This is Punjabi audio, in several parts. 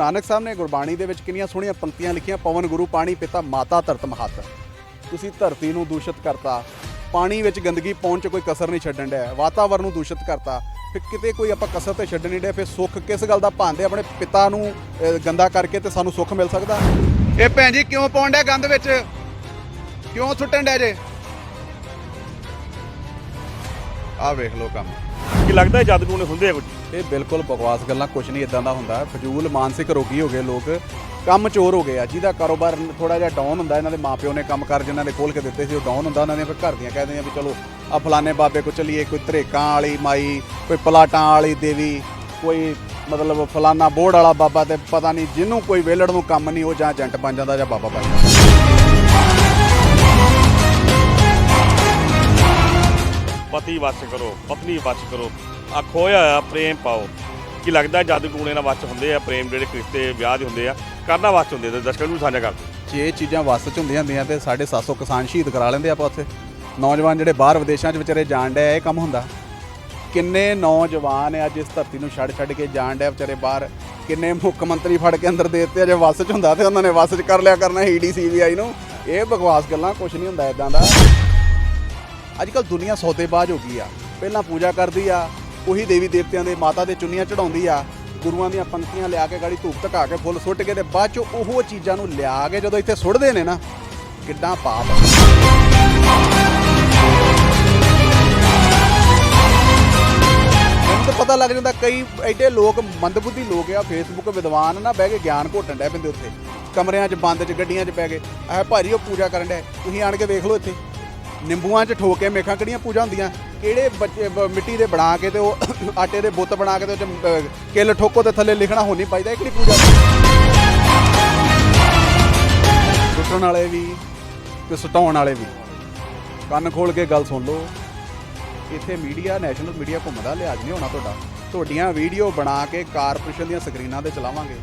ਨਾਨਕ ਸਾਹਿਬ ਨੇ ਗੁਰਬਾਣੀ ਦੇ ਵਿੱਚ ਕਿੰਨੀਆਂ ਸੋਹਣੀਆਂ ਪੰਕਤੀਆਂ ਲਿਖੀਆਂ, ਪਵਨ ਗੁਰੂ ਪਾਣੀ ਪਿਤਾ ਮਾਤਾ ਧਰਤ ਮਹੱਤ। ਤੁਸੀਂ ਧਰਤੀ ਨੂੰ ਦੂਸ਼ਿਤ ਕਰਤਾ, ਪਾਣੀ ਵਿੱਚ ਗੰਦਗੀ ਪਾਉਣ 'ਚ ਕੋਈ ਕਸਰ ਨਹੀਂ ਛੱਡਣ ਡਿਆ, ਵਾਤਾਵਰਨ ਨੂੰ ਦੂਸ਼ਿਤ ਕਰਤਾ, ਫਿਰ ਕਿਤੇ ਕੋਈ ਆਪਾਂ ਕਸਰ ਤੇ ਛੱਡਣ ਨਹੀਂ ਡਿਆ, ਫਿਰ ਸੁੱਖ ਕਿਸ ਗੱਲ ਦਾ ਭਾਂਦੇ ਆਪਣੇ ਪਿਤਾ ਨੂੰ ਗੰਦਾ ਕਰਕੇ ਤੇ ਸਾਨੂੰ ਸੁੱਖ ਮਿਲ ਸਕਦਾ? ਇਹ ਭੈਣ ਜੀ ਕਿਉਂ ਪਾਉਣ ਡਿਆ ਗੰਦ ਵਿੱਚ? ਕਿਉਂ ਸੁੱਟਣ ਡਿਆ ਜੇ? ਆਹ ਵੇਖ ਲਓ ਕੰਮ। ਕੀ ਲੱਗਦਾ ਜਦ ਨੂੰ ਹੁੰਦੇ ਆ ਕੁਝ ਇਹ ਬਿਲਕੁਲ ਬਕਵਾਸ ਗੱਲਾਂ ਕੁਝ ਨਹੀਂ ਇਦਾਂ ਦਾ ਹੁੰਦਾ। ਫਜ਼ੂਲ ਮਾਨਸਿਕ ਰੋਗੀ ਹੋ ਗਏ ਲੋਕ। ਕੰਮ ਚੋਰ ਹੋ ਗਏ ਆ। ਜਿਹਦਾ ਕਾਰੋਬਾਰ ਥੋੜਾ ਜਿਹਾ ਡਾਊਨ ਹੁੰਦਾ ਇਹਨਾਂ ਦੇ ਮਾਪਿਓ ਨੇ ਕੰਮ ਕਰ ਜਿਨ੍ਹਾਂ ਨੇ ਖੋਲ ਕੇ ਦਿੱਤੇ ਸੀ ਉਹ ਡਾਊਨ ਹੁੰਦਾ ਉਹਨਾਂ ਨੇ ਫਿਰ ਘਰ ਦੀਆਂ ਕਹਿ ਦਿੰਦੀਆਂ ਵੀ ਚਲੋ ਆ ਫਲਾਣੇ ਬਾਬੇ ਕੋ ਚਲੀਏ ਕੋਈ ਧਰੇਕਾਂ ਵਾਲੀ ਮਾਈ ਕੋਈ ਪਲਾਟਾਂ ਵਾਲੀ ਦੇਵੀ ਕੋਈ ਮਤਲਬ ਫਲਾਣਾ ਬੋਰਡ ਵਾਲਾ ਬਾਬਾ ਤੇ ਪਤਾ ਨਹੀਂ ਜਿਹਨੂੰ ਕੋਈ ਵੇਲੜ ਨੂੰ ਕੰਮ ਨਹੀਂ ਉਹ ਜਾਂ ਏਜੰਟ ਬਣ ਜਾਂਦਾ ਜਾਂ ਬਾਬਾ ਬਣ ਜਾਂਦਾ। ਪਤੀ ਵਸ ਕਰੋ, ਪਤਨੀ ਵਸ ਕਰੋ। ਆ ਖੋਇਆ ਹੋਇਆ ਪ੍ਰੇਮ ਪਾਓ। ਕੀ ਲੱਗਦਾ ਜਦ ਟੂਣੇ ਨਾਲ ਵਸ ਹੁੰਦੇ ਆ, ਪ੍ਰੇਮ ਜਿਹੜੇ ਰਿਸ਼ਤੇ ਵਿਆਹ ਦੇ ਹੁੰਦੇ ਆ, ਕਰਨਾ ਵਸ ਹੁੰਦੇ ਤੇ ਦਰਸ਼ਕਾਂ ਨੂੰ ਸਾਂਝਾ ਕਰਦੇ ਜੇ ਇਹ ਚੀਜ਼ਾਂ ਵੱਸ ਚ ਹੁੰਦੀਆਂ ਹੁੰਦੀਆਂ ਤੇ ਸਾਡੇ 700 ਕਿਸਾਨ ਸ਼ਹੀਦ ਕਰਾ ਲੈਂਦੇ ਆਪਾਂ ਉੱਥੇ। ਨੌਜਵਾਨ ਜਿਹੜੇ ਬਾਹਰ ਵਿਦੇਸ਼ਾਂ 'ਚ ਵਿਚਾਰੇ ਜਾਣ ਡਿਆ ਇਹ ਕੰਮ ਹੁੰਦਾ। ਕਿੰਨੇ ਨੌਜਵਾਨ ਆ ਅੱਜ ਇਸ ਧਰਤੀ ਨੂੰ ਛੱਡ ਛੱਡ ਕੇ ਜਾਣ ਡਿਆ ਵਿਚਾਰੇ ਬਾਹਰ। ਕਿੰਨੇ ਮੁੱਖ ਮੰਤਰੀ ਫੜ ਕੇ ਅੰਦਰ ਦੇ ਦਿੱਤੇ ਆ, ਜੇ ਵੱਸ 'ਚ ਹੁੰਦਾ ਤੇ ਉਹਨਾਂ ਨੇ ਵੱਸ 'ਚ ਕਰ ਲਿਆ ਕਰਨਾ ਈਡੀ ਸੀਬੀਆਈ ਨੂੰ। ਇਹ ਬਕਵਾਸ ਗੱਲਾਂ ਕੁਝ ਨਹੀਂ ਹੁੰਦਾ ਇਦਾਂ ਦਾ। ਅੱਜ ਕੱਲ ਦੁਨੀਆ ਸੌਦੇਬਾਜ਼ ਹੋ ਗਈ ਆ। ਪਹਿਲਾਂ ਪੂਜਾ ਕਰਦੀ ਆ, ਉਹੀ ਦੇਵੀ ਦੇਵਤਿਆਂ ਦੇ ਮਾਤਾ ਦੇ ਚੁੰਨੀਆਂ ਚੜਾਉਂਦੀ ਆ। ਗੁਰੂਆਂ ਦੀਆਂ ਪੰਕਤੀਆਂ ਲਿਆ ਕੇ ਗਾੜੀ ਧੂਪ ਧਕਾ ਕੇ ਫੁੱਲ ਸੁੱਟ ਕੇ ਤੇ ਬਾਅਦ ਚ ਉਹ ਚੀਜ਼ਾਂ ਨੂੰ ਲਿਆ ਕੇ ਜਦੋਂ ਇੱਥੇ ਸੁੱਟਦੇ ਨੇ ਨਾ ਕਿੱਦਾਂ ਪਾਪ ਮੈਨੂੰ ਤਾਂ ਪਤਾ ਲੱਗ ਜਾਂਦਾ ਕਈ ਐਡੇ ਲੋਕ, ਮੰਦਬੁੱਧੀ ਲੋਕ ਆ ਫੇਸਬੁੱਕ ਵਿਦਵਾਨ ਨਾ ਬਹਿ ਕੇ ਗਿਆਨ ਘੋਟਣ ਡੈ ਪੈਂਦੇ ਉੱਥੇ। ਕਮਰਿਆਂ 'ਚ, ਬੰਦ 'ਚ, ਗੱਡੀਆਂ 'ਚ ਪੈ ਗਏ ਐ ਭਾਰੀ ਉਹ ਪੂਜਾ ਕਰਨ ਡੈ, ਤੁਸੀਂ ਆਣ ਕੇ ਵੇਖ ਲਓ ਇੱਥੇ। ਨਿੰਬੂਆਂ 'ਚ ਠੋਕ ਕੇ ਮੇਖਾਂ ਕਿਹੜੀਆਂ ਪੂਜਾ ਹੁੰਦੀਆਂ? ਕਿਹੜੇ ਬੱਚੇ ਬ- ਮਿੱਟੀ ਦੇ ਬਣਾ ਕੇ ਤੇ ਉਹ ਆਟੇ ਦੇ ਬੁੱਤ ਬਣਾ ਕੇ ਤੇ ਉਹ 'ਚ ਅ, ਕਿੱਲ ਠੋਕੋ ਤੇ ਥੱਲੇ ਲਿਖਣਾ ਹੋਣੀ ਪਾਈਦਾ ਇਹ ਕਿਹੜੀ ਪੂਜਾ ਸੁੱਟਣ ਵਾਲੇ ਵੀ ਤੇ ਸੁਟਾਉਣ ਵਾਲੇ ਵੀ। ਕੰਨ ਖੋਲ ਕੇ ਗੱਲ ਸੁਣ ਲਓ। ਇੱਥੇ ਮੀਡੀਆ ਨੈਸ਼ਨਲ ਮੀਡੀਆ ਘੁੰਮਦਾ ਲਿਹਾਜ਼ ਨਹੀਂ ਹੋਣਾ ਤੁਹਾਡਾ। ਤੁਹਾਡੀਆਂ ਵੀਡੀਓ ਬਣਾ ਕੇ ਕਾਰਪੋਰੇਸ਼ਨ ਦੀਆਂ ਸਕਰੀਨਾਂ ਤੇ ਚਲਾਵਾਂਗੇ।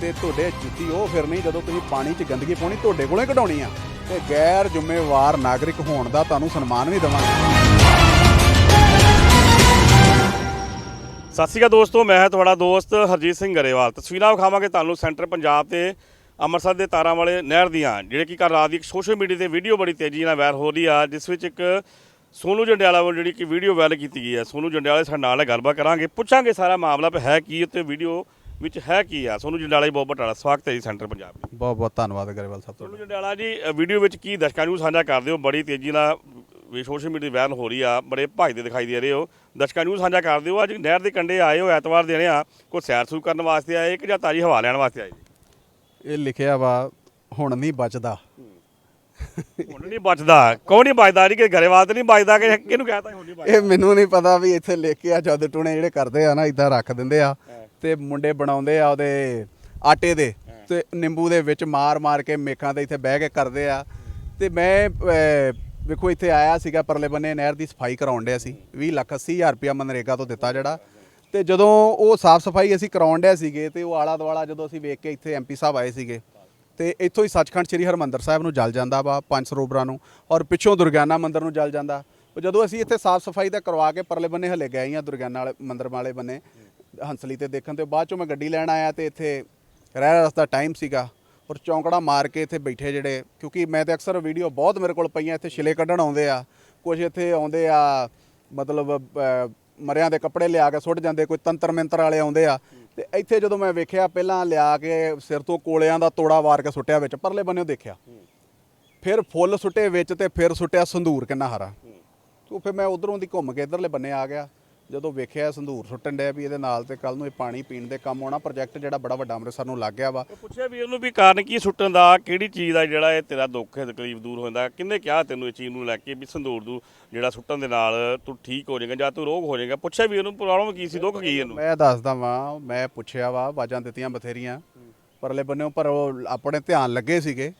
ਤੇ ਤੁਹਾਡੇ ਜੁੱਤੀ ਉਹ ਫਿਰਨੀ ਜਦੋਂ ਤੁਸੀਂ ਪਾਣੀ 'ਚ ਗੰਦਗੀ ਪਾਉਣੀ ਤੁਹਾਡੇ ਕੋਲੋਂ ਹੀ ਕਢਾਉਣੀ ਆ। ਤੇ ਗੈਰ ਜ਼ਿੰਮੇਵਾਰ ਨਾਗਰਿਕ ਹੋਣ ਦਾ ਤੁਹਾਨੂੰ ਸਨਮਾਨ ਵੀ ਦੇਵਾਂਗੇ। ਸਤਿ ਸ਼੍ਰੀ ਅਕਾਲ ਦੋਸਤੋ, ਮੈਂ ਹਾਂ ਤੁਹਾਡਾ ਦੋਸਤ ਹਰਜੀਤ ਸਿੰਘ ਗਰੇਵਾਲ। ਤਸਵੀਰਾਂ ਵਿਖਾਵਾਂਗੇ ਤੁਹਾਨੂੰ ਸੈਂਟਰ ਪੰਜਾਬ ਤੇ ਅੰਮ੍ਰਿਤਸਰ ਦੇ ਤਾਰਾਂ ਵਾਲੇ ਨਹਿਰ ਦੀਆਂ, ਜਿਹੜੇ ਕਿ ਕੱਲ੍ਹ ਰਾਤ ਦੀ ਇੱਕ ਸੋਸ਼ਲ ਮੀਡੀਆ ਤੇ ਵੀਡੀਓ ਬੜੀ ਤੇਜ਼ੀ ਨਾਲ ਵਾਇਰਲ ਹੋ ਰਹੀ ਆ, ਜਿਸ ਵਿੱਚ ਇੱਕ ਸੋਨੂ ਜੰਡਿਆਲਾ ਵੱਲੋਂ ਜਿਹੜੀ ਕਿ ਵੀਡੀਓ ਵਾਇਰਲ ਕੀਤੀ ਗਈ ਹੈ। ਸੋਨੂ ਜੰਡਿਆਲਾ ਸਾਡੇ ਨਾਲ ਗੱਲਬਾਤ ਕਰਾਂਗੇ, ਪੁੱਛਾਂਗੇ ਸਾਰਾ ਮਾਮਲਾ ਵੀ ਹੈ ਕੀ ਉੱਤੇ ਵੀਡੀਓ ਵਿੱਚ ਹੈ ਕੀ ਆ? ਸੋਨੂ ਜੰਡਿਆਲਾ ਜੀ ਬਹੁਤ ਬਟਾਲਾ ਸਵਾਗਤ ਹੈ ਜੀ ਸੈਂਟਰ ਪੰਜਾਬ ਵਿੱਚ। ਬਹੁਤ ਬਹੁਤ ਧੰਨਵਾਦ ਗਰੇਵਾਲ ਸਾਹਿਬ ਸੋਨੂ ਤੁਹਾਡਾ ਜੰਡਿਆਲਾ ਜੀ ਵੀਡੀਓ ਵਿੱਚ ਕੀ ਦਰਸ਼ਕਾਂ ਨੂੰ ਸਾਂਝਾ ਕਰਦੇ ਹੋ ਬੜੀ ਤੇਜ਼ੀ ਨਾਲ ਵੀ ਸੋਸ਼ਲ ਮੀਡੀਆ ਵਾਇਰਲ ਹੋ ਰਹੀ ਆ ਬੜੇ ਭਜਦੇ ਦਿਖਾਈ ਦੇ ਰਹੇ ਹੋ। ਦਰਸ਼ਕਾਂ ਨੂੰ ਸਾਂਝਾ ਕਰਦੇ ਹੋ ਅੱਜ ਨਹਿਰ ਦੇ ਕੰਢੇ ਆਏ ਹੋ ਐਤਵਾਰ ਦੇਣੇ ਆ ਕੋਈ ਸੈਰ ਸੂਰ ਕਰਨ ਵਾਸਤੇ ਆਏ ਕਿ ਜਾਂ ਤਾਜੀ ਹਵਾ ਲੈਣ ਵਾਸਤੇ ਆਏ? ਇਹ ਲਿਖਿਆ ਵਾ ਹੁਣ ਨਹੀਂ ਬਚਦਾ। ਹੁਣ ਨਹੀਂ ਬਚਦਾ। ਕੌਣ ਨਹੀਂ ਬਚਦਾ ਜੀ? ਕਿ ਗਰੇਵਾਲ ਤੇ ਨਹੀਂ ਬਚਦਾ ਕਿ ਕਿਹਨੂੰ ਕਹਤਾ ਹੁਣ ਨਹੀਂ ਬਚਦਾ? ਇਹ ਮੈਨੂੰ ਨਹੀਂ ਪਤਾ ਵੀ ਇੱਥੇ ਲਿਖ ਕੇ ਆ ਜਦ ਟੂਣੇ ਜਿਹੜੇ ਕਰਦੇ ਆ ਨਾ ਇਦਾਂ ਰੱਖ ਦਿੰਦੇ ਆ। ਤੇ ਮੁੰਡੇ ਬਣਾਉਂਦੇ ਆ ਉਹਦੇ ਆਟੇ ਦੇ ਤੇ ਨਿੰਬੂ ਦੇ ਵਿੱਚ ਮਾਰ ਮਾਰ ਕੇ ਮੇਖਾਂ ਤੇ ਇੱਥੇ ਬਹਿ ਕੇ ਕਰਦੇ ਆ। ਤੇ ਮੈਂ ਵੇਖੋ ਇੱਥੇ ਆਇਆ ਸੀਗਾ ਪਰਲੇ ਬੰਨੇ ਨਹਿਰ ਦੀ ਸਫ਼ਾਈ ਕਰਾਉਣ ਡਿਆ ਸੀ। 20 ਲੱਖ 80 ਹਜ਼ਾਰ ਰੁਪਇਆ ਮਨਰੇਗਾ ਤੋਂ ਦਿੱਤਾ ਜਿਹੜਾ। ਤੇ ਜਦੋਂ ਉਹ ਸਾਫ਼ ਸਫ਼ਾਈ ਅਸੀਂ ਕਰਾਉਣ ਡਿਆ ਸੀਗੇ ਤੇ ਉਹ ਆਲਾ ਦੁਆਲਾ ਜਦੋਂ ਅਸੀਂ ਵੇਖ ਕੇ ਇੱਥੇ ਐਮਪੀ ਸਾਹਿਬ ਆਏ ਸੀਗੇ। ਤੇ ਇੱਥੋਂ ਹੀ ਸੱਚਖੰਡ ਸ੍ਰੀ ਹਰਮੰਦਰ ਸਾਹਿਬ ਨੂੰ ਜਲ ਜਾਂਦਾ ਵਾ ਪੰਜ ਸਰੋਵਰਾਂ ਨੂੰ ਔਰ ਪਿੱਛੋਂ ਦੁਰਗਿਆਨਾ ਮੰਦਿਰ ਨੂੰ ਜਲ ਜਾਂਦਾ। ਉਹ ਜਦੋਂ ਅਸੀਂ ਇੱਥੇ ਸਾਫ਼ ਸਫ਼ਾਈ ਦਾ ਕਰਵਾ ਕੇ ਪਰਲੇ ਬੰਨੇ ਹਲੇ ਗਏ ਆ ਦੁਰਗਿਆਨਾ ਵਾਲੇ ਮੰਦਿਰ ਵਾਲੇ ਬੰਨੇ ਹੰਸਲੀ ਤੇ ਦੇਖਣ ਤੇ ਬਾਅਦ ਚੋਂ ਮੈਂ ਗੱਡੀ ਲੈਣ ਆਇਆ ਤੇ ਇੱਥੇ ਰਹਿ ਰਸਤਾ ਟਾਈਮ ਸੀਗਾ ਔਰ ਚੌਂਕੜਾ ਮਾਰ ਕੇ ਇੱਥੇ ਬੈਠੇ ਜਿਹੜੇ, ਕਿਉਂਕਿ ਮੈਂ ਤੇ ਅਕਸਰ ਵੀਡੀਓ ਬਹੁਤ ਮੇਰੇ ਕੋਲ ਪਈਆਂ, ਇੱਥੇ ਛਿਲੇ ਕੱਢਣ ਆਉਂਦੇ ਆ ਕੁਝ ਇੱਥੇ ਆਉਂਦੇ ਆ, ਮਤਲਬ ਮਰਿਆਂ ਦੇ ਕੱਪੜੇ ਲਿਆ ਕੇ ਸੁੱਟ ਜਾਂਦੇ, ਕੋਈ ਤੰਤਰ ਮੰਤਰ ਵਾਲੇ ਆਉਂਦੇ ਆ। ਤੇ ਇੱਥੇ ਜਦੋਂ ਮੈਂ ਵੇਖਿਆ, ਪਹਿਲਾਂ ਲਿਆ ਕੇ ਸਿਰ ਤੋਂ ਕੋਲਿਆਂ ਦਾ ਤੋੜਾ ਵਾਰ ਕੇ ਸੁੱਟਿਆ ਵਿੱਚ, ਪਰਲੇ ਬੰਨਿਓ ਦੇਖਿਆ। ਫਿਰ ਫੁੱਲ ਸੁੱਟੇ ਵਿੱਚ ਤੇ ਫਿਰ ਸੁੱਟਿਆ ਸੰਧੂਰ ਕਿੰਨਾ ਹਰਾ। ਤੋ ਫਿਰ ਮੈਂ ਉਧਰੋਂ ਦੀ ਘੁੰਮ ਕੇ ਇਧਰਲੇ ਬੰਨੇ ਆ ਗਿਆ। ਜਦੋਂ ਵੇਖਿਆ ਸੰਧੂਰ ਸੁੱਟਣ ਡਿਆ ਵੀ ਇਹਦੇ ਨਾਲ ਤੇ ਕੱਲ ਨੂੰ ਇਹ ਪਾਣੀ ਪੀਣ ਦੇ ਕੰਮ ਆਉਣਾ ਪ੍ਰੋਜੈਕਟ ਜਿਹੜਾ ਬੜਾ ਵੱਡਾ ਅੰਮ੍ਰਿਤਸਰ ਨੂੰ ਲੱਗ ਗਿਆ ਵਾ। ਪੁੱਛਿਆ ਵੀ ਉਹਨੂੰ ਵੀ ਕਾਰਨ ਕੀ ਸੁੱਟਣ ਦਾ ਕਿਹੜੀ ਚੀਜ਼ ਦਾ ਜਿਹੜਾ ਇਹ ਤੇਰਾ ਦੁੱਖ ਹੈ ਤਕਲੀਫ ਦੂਰ ਹੁੰਦਾ ਕਿੰਨੇ ਕਿਹਾ ਤੈਨੂੰ ਇਹ ਚੀਜ਼ ਨੂੰ ਲੈ ਕੇ ਵੀ ਸੰਦੂਰ ਨੂੰ ਜਿਹੜਾ ਸੁੱਟਣ ਦੇ ਨਾਲ ਤੂੰ ਠੀਕ ਹੋ ਜਾਏਗਾ ਜਾਂ ਤੂੰ ਰੋਗ ਹੋ ਜਾਏਗਾ? ਪੁੱਛਿਆ ਵੀ ਉਹਨੂੰ ਪ੍ਰੋਬਲਮ ਕੀ ਸੀ ਦੁੱਖ ਕੀ ਇਹਨੂੰ? ਮੈਂ ਦੱਸਦਾ ਵਾਂ ਮੈਂ ਪੁੱਛਿਆ ਵਾ ਆਵਾਜ਼ਾਂ ਦਿੱਤੀਆਂ ਬਥੇਰੀਆਂ। ਪਰਲੇ ਬੰਨਿਓ ਪਰ ਉਹ ਆਪਣੇ ਧਿਆਨ ਲੱਗੇ ਸੀਗੇ।